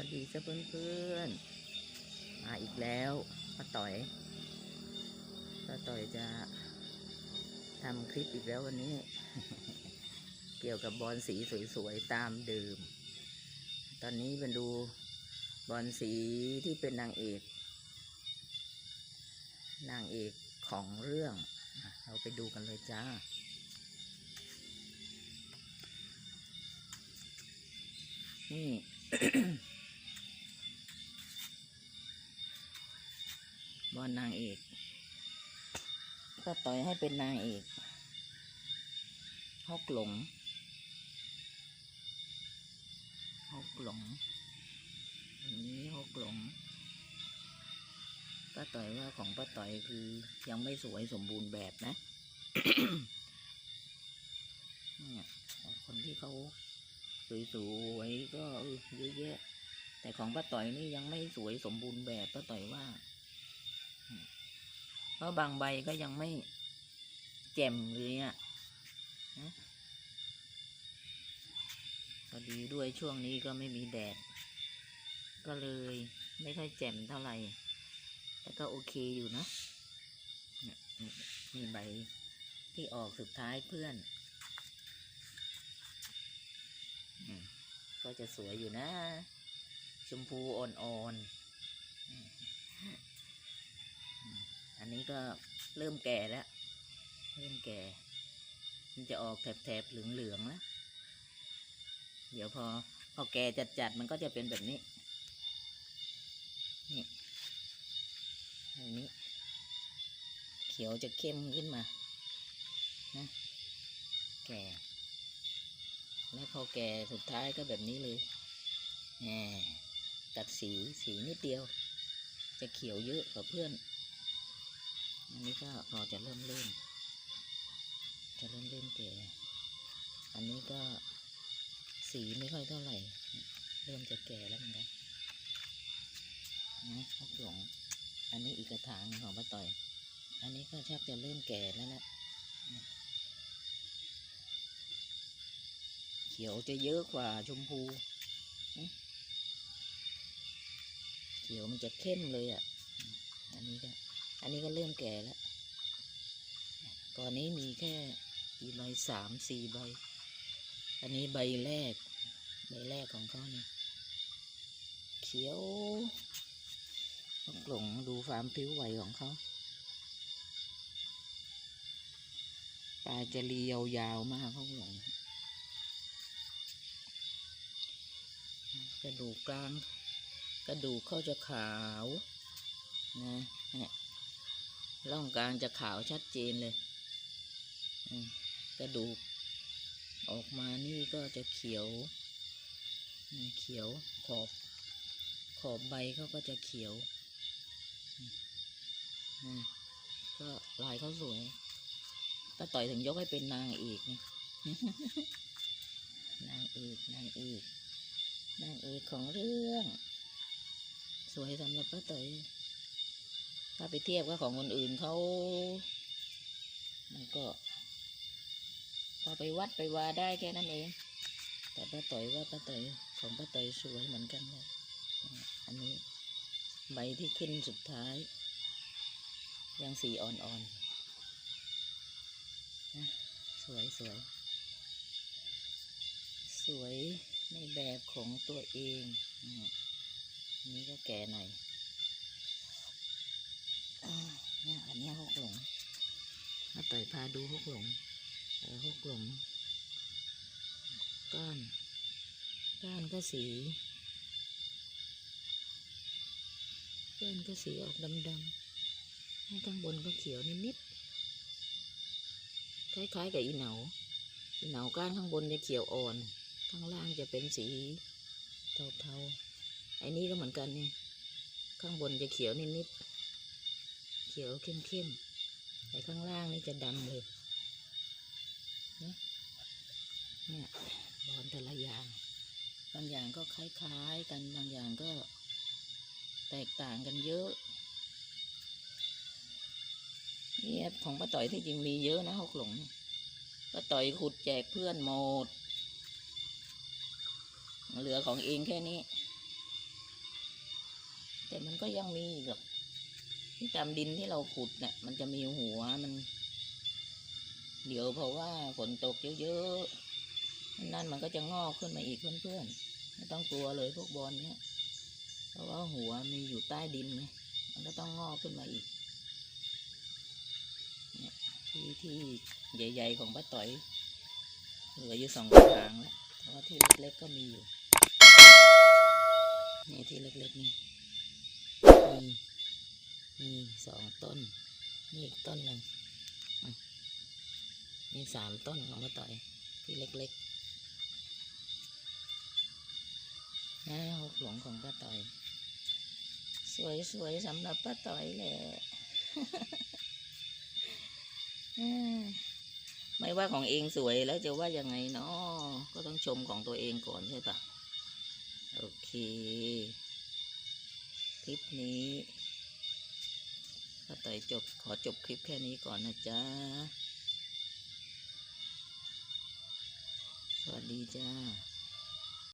วัสดีเจ้าเพื่อนๆ มาอีกแล้วป้าต่อยป้าต่อยจะทำคลิปอีกแล้ววันนี้ เกี่ยวกับบอลสีสวยๆ ตามเดิม ตอนนี้มาดูบอลสีที่เป็นนางเอก นางเอกของเรื่อง เราไปดูกันเลยจ้านี่ บอลนางเอก ก็ต่อยให้เป็นนางเอกฮกหลงฮกหลงอันนี้ฮกหลงป้าต่อยว่าของป้าต่อยคือยังไม่สวยสมบูรณ์แบบนะเนี่ยคนที่เขาสวยๆก็เยอะแยะแต่ของป้าต่อยนี่ยังไม่สวยสมบูรณ์แบบป้าต่อยว่า เพราะบางใบก็ยังไม่แจ่มเลยอะพอดีด้วยช่วงนี้ก็ไม่มีแดด ก็เลยไม่ค่อยแจ่มเท่าไหร่ แต่ก็โอเคอยู่นะมีใบที่ออกสุดท้ายเพื่อนอก็จะสวยอยู่นะ ชมพูอ่อนๆอืมอันนี้ ก็เริ่มแก่แล้ว เริ่มแก่ มันจะออกแถบๆเหลืองๆแล้ว เดี๋ยวพอ พอแก่จัดๆมันก็จะเป็นแบบนี้ นี่แบบนี้ เขียวจะเข้มขึ้นมานะแก่ แล้วพอแก่สุดท้ายก็แบบนี้เลยแหมตัดสีสีนิดเดียว จะเขียวเยอะกว่าเพื่อน อันนี้ก็พอจะเริ่มเริ่มจะเริ่มเริ่มแก่อันนี้ก็สีไม่ค่อยเท่าไหร่ เริ่มจะแก่แล้วเหมือนกันนะพกหลงอันนี้อีกกระถางของป้าต่อย อันนี้ก็ชักจะเริ่มแก่แล้วนะเขียวจะเยอะกว่าชมพูเขียวมันจะเข้มเลยอะ อันนี้ก็ อันนี้ก็เริ่มแก่แล้วก่อนนี้มีแค่กี่ใบสามสี่ใบ อันนี้ใบแรก ใบแรกของเขาเนี่ย เขียวต้องหลงดูความผิวไหวของเขาปลายจะเรียวยาวมากเขาหลงกระดูกกลาง กระดูกเขาจะขาวนะเนี่ย ร่องกลางจะขาวชัดเจนเลยกระดูก ออกมานี่ก็จะเขียว เขียวขอบ ขอบใบเขาก็จะเขียวก็ลายเขาสวยป้าต่อยถึงยกให้เป็นนางเอกนางเอกนางเอกนางเอกของเรื่อง สวยสำหรับป้าต่อย ถ้าไปเทียบกับของคนอื่นเขามันก็พอไปวัดไปวาได้แค่นั้นเอง แต่ป้าต่อยว่าป้าต่อยของป้าต่อยสวยเหมือนกันเลยอันนี้ใบที่ขึ้นสุดท้าย ยังสีอ่อนๆนะสวยสวย สวยในแบบของตัวเองอันนี้ก็แก่หน่อย มาต่อยพาดูหกหลงเออหกหลงก้านก้านก็สีก้านก็สีออกดำๆข้างบนก็เขียวนิดๆคล้ายๆกับอีเหนาอีเหนาก้านข้างบนจะเขียวอ่อน ข้างล่างจะเป็นสีเทาๆไอ้นี้ก็เหมือนกันนี่ข้างบนจะเขียวนิดๆเขียวเข้มๆ แต่ข้างล่างนี่จะดำเลยนะเนี่ยบอนแต่ละอย่าง บางอย่างก็คล้ายๆกันบางอย่างก็แตกต่างกันเยอะเนี่ยของป้าต่อยที่จริงมีเยอะนะหกหลงป้าต่อยขุดแจกเพื่อนหมด เหลือของเองแค่นี้ แต่มันก็ยังมีอีกหรอก ที่ตามดินที่เราขุดเนี่ยมันจะมีหัวมัน เดี๋ยวเพราะว่าฝนตกเยอะๆนั่นมันก็จะงอกขึ้นมาอีกเพื่อนๆไม่ต้องกลัวเลยพวกบอลเนี่ยเพราะว่าหัวมีอยู่ใต้ดินไงมันก็ต้องงอกขึ้นมาอีกเนี่ยที่ที่ใหญ่ๆของป้าต่อยเหลืออยู่สองกระถางแล้วแต่ว่าที่เล็กๆก็มีอยู่นี่ที่เล็กๆนี่มี มีสองต้น นี่อีกต้นหนึ่งอะนี่สามต้นของป้าต่อยที่เล็กๆนะหกหลงของป้าต่อย สวยๆสำหรับป้าต่อยแหละไม่ว่าของเองสวยแล้วจะว่ายังไงเนาะก็ต้องชมของตัวเองก่อนใช่ปะโอเค คลิปนี้ ถ้าต่อยจบขอจบคลิปแค่นี้ก่อนนะจ๊ะ สวัสดีจ้า